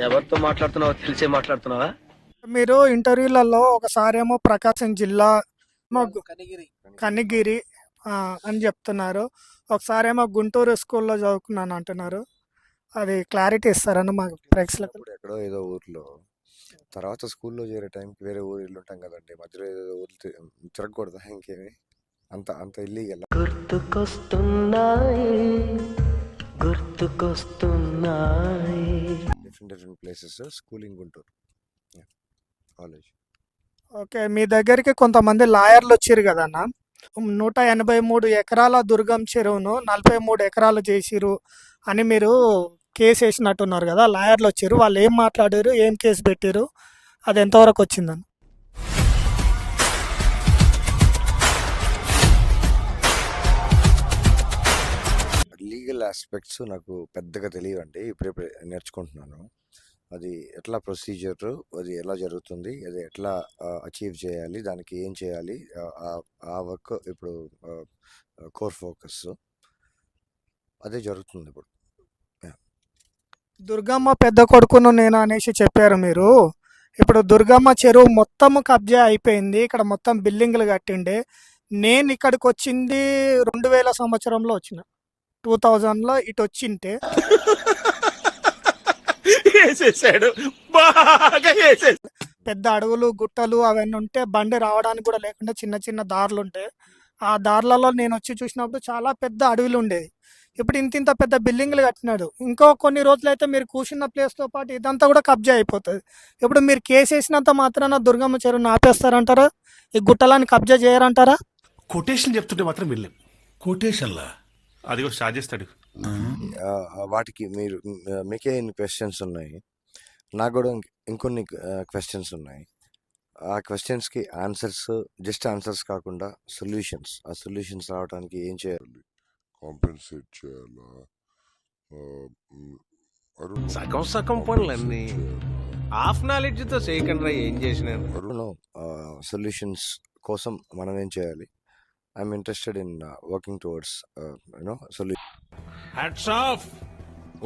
ఎవరితో మాట్లాడుతున్నావో తెలిసే మాట్లాడుతున్నావా? మీరు ఇంటర్వ్యూలలో ఒకసారి ఏమో ప్రకాశం జిల్లా కనిగిరి. అని చెప్తున్నారు. ఒకసారి ఏమో గుంటూరు స్కూల్లో చదువుకున్నాను అంటున్నారు. అది క్లారిటీ ఇస్తారని మా ప్రేక్షకులకు ఎక్కడో ఏదో ఊర్లో తర్వాత స్కూల్లో చేరే టైంకి వేరే ఊరు ఉంటాం కదండి. మధ్యలో ఏదో ఊరు తిరగకూడదా ఇంకేమి? అంత అంత ఇల్లీగల్. గుర్తుకొస్తున్నాయి గుర్తుకొస్తున్నాయి. Different different places schooling Guntur college okay మీ దగ్గరికి కొంతమంది లాయర్లు వచ్చారు కదన్న నూట ఎనభై మూడు ఎకరాల దుర్గం చెరువును నలభై మూడు ఎకరాలు చేసిరు అని మీరు కేసు వేసినట్టున్నారు కదా లాయర్లు వచ్చారు. వాళ్ళు ఏం మాట్లాడారు ఏం కేసు పెట్టారు అది ఎంతవరకు వచ్చిందని? లీగల్ ఆస్పెక్ట్స్ నాకు పెద్దగా తెలియవండి. ఇప్పుడే నేర్చుకుంటున్నాను. అది ఎట్లా ప్రొసీజర్ అది ఎలా జరుగుతుంది అది ఎట్లా అచీవ్ చేయాలి దానికి ఏం చేయాలి ఆ వర్క్ ఇప్పుడు కోర్ ఫోకస్. అదే జరుగుతుంది ఇప్పుడు. దుర్గమ్మ పెద్ద కొడుకును నేను అనేసి చెప్పారు మీరు. ఇప్పుడు దుర్గమ్మ చెరువు మొత్తం కబ్జా అయిపోయింది. ఇక్కడ మొత్తం బిల్డింగ్లు కట్టిండే. నేను ఇక్కడికి వచ్చింది రెండు వేల సంవత్సరంలో వచ్చిన. టూ థౌజండ్లో ఇటు వచ్చింటే. పెద్ద అడవులు గుట్టలు అవన్నీ ఉంటే బండి రావడానికి కూడా లేకుండా చిన్న చిన్న దారులు ఉంటాయి ఆ దారులలో నేను వచ్చి చూసినప్పుడు చాలా పెద్ద అడవులు ఉండేది ఇప్పుడు ఇంత ఇంత పెద్ద బిల్డింగ్లు కట్టినాడు. ఇంకో కొన్ని రోజులు అయితే మీరు కూర్చున్న ప్లేస్తో పాటు ఇదంతా కూడా కబ్జా అయిపోతుంది. ఇప్పుడు మీరు కేసు వేసినంత మాత్రాన దుర్గమ్మ చెరువును ఆపేస్తారంటారా? ఈ గుట్టలని కబ్జా చేయరంటారా? కొటేషన్ చెప్తుంటే మాత్రం వెళ్ళాం కొటేషన్లా అదిగో స్టార్ట్ చేస్తాడు. వాటికి మీరు మీకే ఇన్ని క్వశ్చన్స్ ఉన్నాయి. నాకు కూడా ఇంక- ఇంకొన్ని క్వశ్చన్స్ ఉన్నాయి. ఆ క్వశ్చన్స్కి ఆన్సర్స్ జస్ట్ ఆన్సర్స్ కాకుండా సొల్యూషన్స్ ఆ సొల్యూషన్స్ రావడానికి ఏం చేయాలి? కాంపెన్సేట్ చేయాలా మ్, అరుణ్ సగం సగం పనులన్నీ హాఫ్ నాలెడ్జ్తో చేయకుండా ఏం అరుణ్ సొల్యూషన్స్ కోసం మనం ఏం చేయాలి? I'm interested in working towards you know solution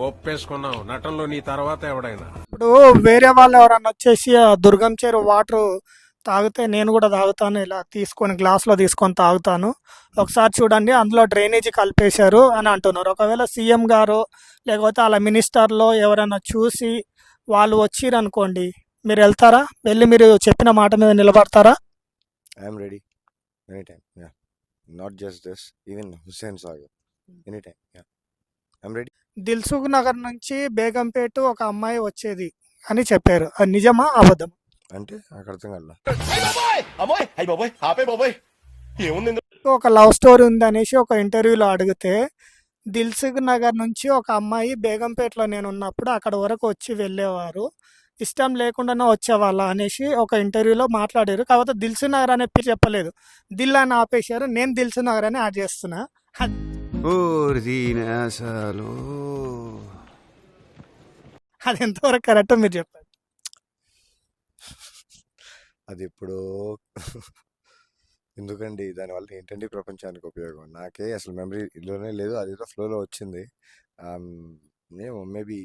ఒప్పేసుకున్నావు. నటనలో నీ తర్వాత ఎవడైనా? ఇప్పుడు వేరే వాళ్ళు ఎవరన్నా వచ్చేసి ఆ దుర్గం చెరువు వాటర్ తాగితే నేను కూడా తాగుతాను ఇలా తీసుకొని గ్లాస్లో తీసుకొని తాగుతాను. ఒకసారి చూడండి అందులో డ్రైనేజీ కలిపేశారు అని అంటున్నారు. ఒకవేళ సీఎం గారు లేకపోతే వాళ్ళ మినిస్టర్లో ఎవరైనా చూసి వాళ్ళు వచ్చిర్రు అనుకోండి మీరు వెళ్తారా? వెళ్ళి మీరు చెప్పిన మాట మీద నిలబడతారా? I'm ready. Any time yeah. Not just this even Hussain Sagar. Any time yeah. I'm ready. Dilsukhnagar నుంచి బేగంపేట ఒక అమ్మాయి వచ్చేది అని చెప్పారు. అది నిజమా? అబద్ధం అంటే నాకు అర్థం ఒక లవ్ స్టోరీ ఉంది అనేసి ఒక ఇంటర్వ్యూలో అడిగితే దిల్సుఖ్ నగర్ నుంచి ఒక అమ్మాయి బేగంపేటలో నేను ఉన్నప్పుడు అక్కడ వరకు వచ్చి వెళ్ళేవారు. ఇష్టం లేకుండానే వచ్చేవాళ్ళ అనేసి ఒక ఇంటర్వ్యూలో మాట్లాడారు. కాకపోతే దిల్సుఖ్ నగర్ అనే పేరు చెప్పలేదు. దిల్ అని ఆపేశారు. నేను దిల్సుఖ్ నగర్ అని యాడ్ చేస్తున్నా. అది ఎంతవరకు కరెక్ట్ మీరు చెప్పండి. అది ఇప్పుడు ఎందుకండి దానివల్ల ఏంటండి ప్రపంచానికి ఉపయోగం? నాకే అసలు మెమరీ లోనే లేదు. అది ఫ్లోలో వచ్చింది. మేము maybe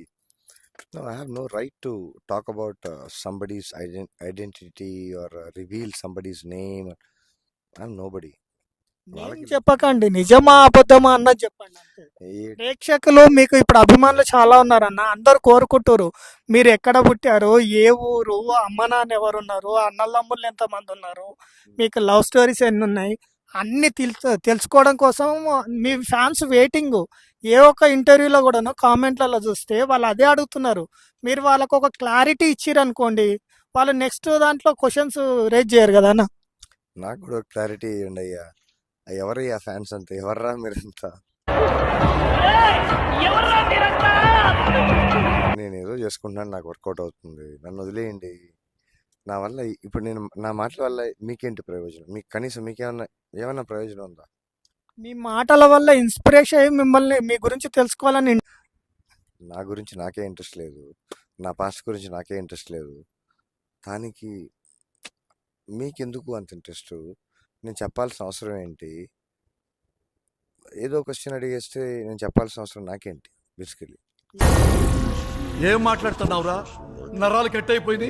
I have no right to talk about somebody's identity or reveal somebody's name. I'm nobody నేను చెప్పకండి. నిజమా అబద్ధమా అన్నది చెప్పండి ప్రేక్షకులు మీకు ఇప్పుడు అభిమానులు చాలా ఉన్నారన్న. అందరు కోరుకుంటారు మీరు ఎక్కడ పుట్టారు? ఏ ఊరు? అమ్మ నాన్న ఎవరు ఉన్నారు అన్నదమ్ములు ఎంతమంది ఉన్నారు? మీకు లవ్ స్టోరీస్ ఎన్ని ఉన్నాయి? అన్ని తెలుసు తెలుసుకోవడం కోసం మీ ఫ్యాన్స్ వెయిటింగ్. ఏ ఒక్క ఇంటర్వ్యూలో కూడాను కామెంట్లలో చూస్తే వాళ్ళు అదే అడుగుతున్నారు. మీరు వాళ్ళకు ఒక క్లారిటీ ఇచ్చిర్రు అనుకోండి వాళ్ళు నెక్స్ట్ దాంట్లో క్వశ్చన్స్ రేజ్ చేయరు కదా అన్న. నాకు కూడా క్లారిటీ ఇవ్వండి అయ్యా ఎవరయ్యా ఫ్యాన్స్ అంతా? ఎవర్రా మీరంతా? నేను ఏదో చేసుకుంటున్నాను నాకు వర్కౌట్ అవుతుంది. నన్ను వదిలేయండి. నా వల్ల ఇప్పుడు నేను నా మాటల వల్ల మీకేంటి ప్రయోజనం? మీకు కనీసం మీకేమన్నా ఏమన్నా ప్రయోజనం ఉందా? మీ మాటల వల్ల ఇన్స్పిరేషన్ అయ్యి మిమ్మల్ని మీ గురించి తెలుసుకోవాలని నా గురించి నాకే ఇంట్రెస్ట్ లేదు. నా పాస్ట్ గురించి నాకే ఇంట్రెస్ట్ లేదు. దానికి మీకెందుకు అంత ఇంట్రెస్ట్? నేను చెప్పాల్సిన అవసరం ఏంటి? ఏదో క్వశ్చన్ అడిగేస్తే నేను చెప్పాల్సిన అవసరం నాకేంటి? బేసికలీ ఏం మాట్లాడుతున్నావురా? నరాలు కట్ అయిపోయింది